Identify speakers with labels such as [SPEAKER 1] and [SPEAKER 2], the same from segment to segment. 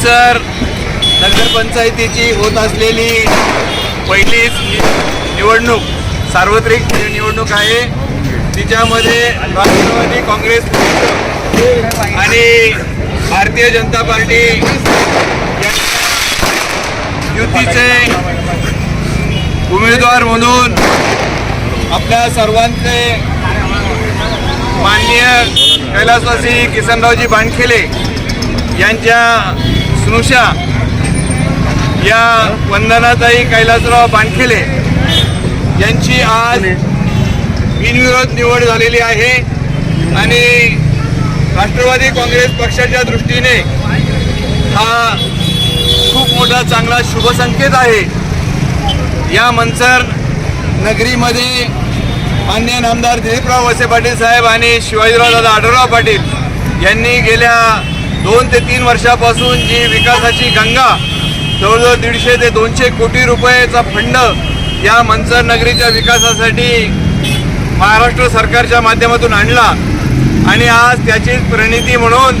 [SPEAKER 1] मंचर नगरपंचायतीची होत असलेली पहिलीच निवडणूक सार्वत्रिक निवडणूक आहे. तिच्यामध्ये राष्ट्रवादी काँग्रेस आणि भारतीय जनता पार्टी युतीचे उमेदवार म्हणून आपल्या सर्वांचे माननीय कैलासवासी किसनरावजी बांडखेले यांच्या स्नुषा या वंदनाताई कैलासराव बाणखेले यांची आज बिनविरोध निवड झालेली आहे आणि राष्ट्रवादी काँग्रेस पक्षाच्या दृष्टीने हा खूप मोठा चांगला शुभसंकेत आहे. या मंचर नगरीमध्ये मान्य नामदार दिलीपराव वसे पाटील साहेब आणि शिवाजीराव दादा आढळराव पाटील यांनी गेल्या दोन ते तीन वर्षापासून जी विकासाची गंगा जवळजवळ दीडशे ते दोनशे कोटी रुपयाचा फंड या मंचर नगरीच्या विकासासाठी महाराष्ट्र सरकारच्या माध्यमातून आणला. आणि आज त्याचीच प्रणिती म्हणून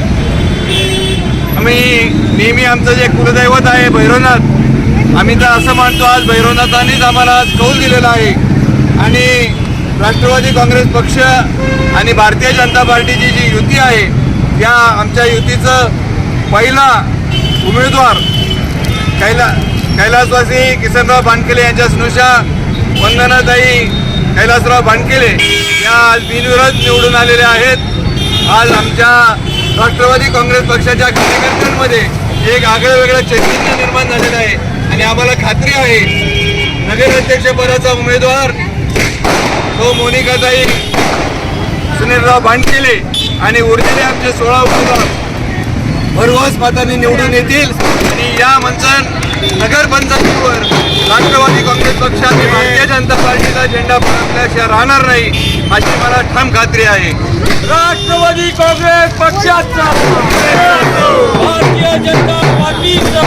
[SPEAKER 1] आम्ही नेहमी आमचं जे कुलदैवत आहे भैरवनाथ आम्ही तर असं मानतो आज भैरवनाथांनीच आम्हाला आज कौल दिलेला आहे. आणि राष्ट्रवादी काँग्रेस पक्ष आणि भारतीय जनता पार्टीची जी युती आहे या आमच्या युतीचं पहिला उमेदवार कैला कैलासवासी किसनराव भांडकेले यांच्या स्नुषा वंदनाताई कैलासराव भांडकेले या आज बिनविरोध निवडून आलेल्या आहेत. आज आमच्या राष्ट्रवादी काँग्रेस पक्षाच्या कार्यकर्त्यांमध्ये एक आगळं वेगळं चैतन्य निर्माण झालेलं आहे आणि आम्हाला खात्री आहे नगराध्यक्षपदाचा उमेदवार तो मोनिकाताई सुनीलराव भांडकेले आणि उरलेले आमचे सोळा उमेदवार भरघोस मताने निवडून येतील. आणि या मंचन नगर पंचायतीवर राष्ट्रवादी काँग्रेस पक्षाने भारतीय जनता पार्टीचा झेंडा फडकल्याशिवाय राहणार नाही अशी मला ठाम खात्री आहे.
[SPEAKER 2] राष्ट्रवादी काँग्रेस पक्षाचा. भारतीय जनता पार्टीचा.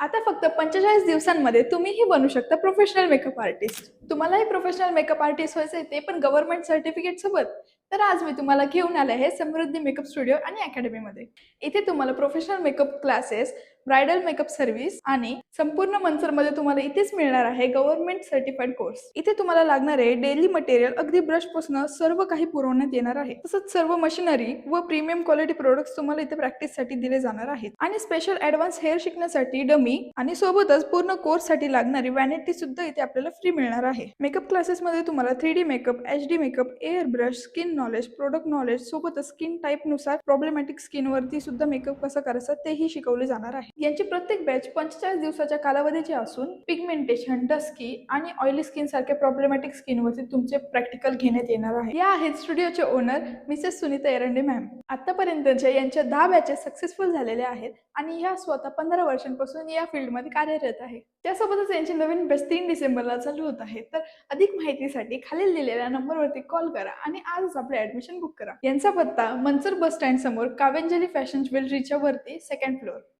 [SPEAKER 3] आता फक्त पंचेचाळीस दिवसांमध्ये तुम्हीही बनू शकता प्रोफेशनल मेकअप आर्टिस्ट तुम्हालाही प्रोफेशनल मेकअप आर्टिस्ट व्हायचं ते पण गव्हर्नमेंट सर्टिफिकेट सोबत. तर आज मी तुम्हाला घेऊन आले आहे समृद्धी मेकअप स्टुडिओ आणि अकॅडमीमध्ये इथे तुम्हाला professional makeup classes bridal makeup service आणि संपूर्ण मंचरमध्ये तुम्हाला इथेच मिळणार आहे गव्हर्नमेंट सर्टिफाईड कोर्स इथे तुम्हाला लागणारे डेली मटेरियल अगदी ब्रशपासून सर्व काही पुरवण्यात येणार आहे. तसंच सर्व मशिनरी व प्रीमियम क्वालिटी प्रोडक्ट्स तुम्हाला इथे प्रॅक्टिससाठी दिले जाणार आहेत. आणि स्पेशल ऍडव्हान्स हेअर शिकण्यासाठी डमी आणि सोबतच पूर्ण कोर्ससाठी लागणारी वॅनिटी सुद्धा इथे आपल्याला फ्री मिळणार आहे. मेकअप क्लासेस मध्ये तुम्हाला three D makeup H D makeup airbrush skin knowledge product knowledge सोबतच स्किन टाईपनुसार प्रॉब्लेमॅटिक स्किन वरती सुद्धा मेकअप कसं करायचं तेही शिकवले जाणार आहे. यांची प्रत्येक बॅच पंचेचाळीस दिवसाच्या कालावधीची असून पिगमेंटेशन डस्की आणि ऑइली स्किन सारख्या प्रॉब्लेमॅटिक स्किन वरती तुमचे प्रॅक्टिकल घेण्यात येणार आहे. या आहेत स्टुडिओचे owner Mrs Sunita Erande ma'am आतापर्यंतच्या यांच्या दहा बॅचेस सक्सेसफुल झालेल्या आहेत आणि ह्या स्वतः पंधरा वर्षांपासून या फील्डमध्ये कार्यरत आहे. त्यासोबतच यांची नवीन बॅच तीन डिसेंबरला चालू होत आहे. तर अधिक माहितीसाठी खालील दिलेल्या नंबरवरती कॉल करा आणि आजच आपले ऍडमिशन बुक करा. यांचा पत्ता मनसर बस स्टँड समोर कावेंजली फॅशन ज्वेलरीच्या वरती सेकंड फ्लोअर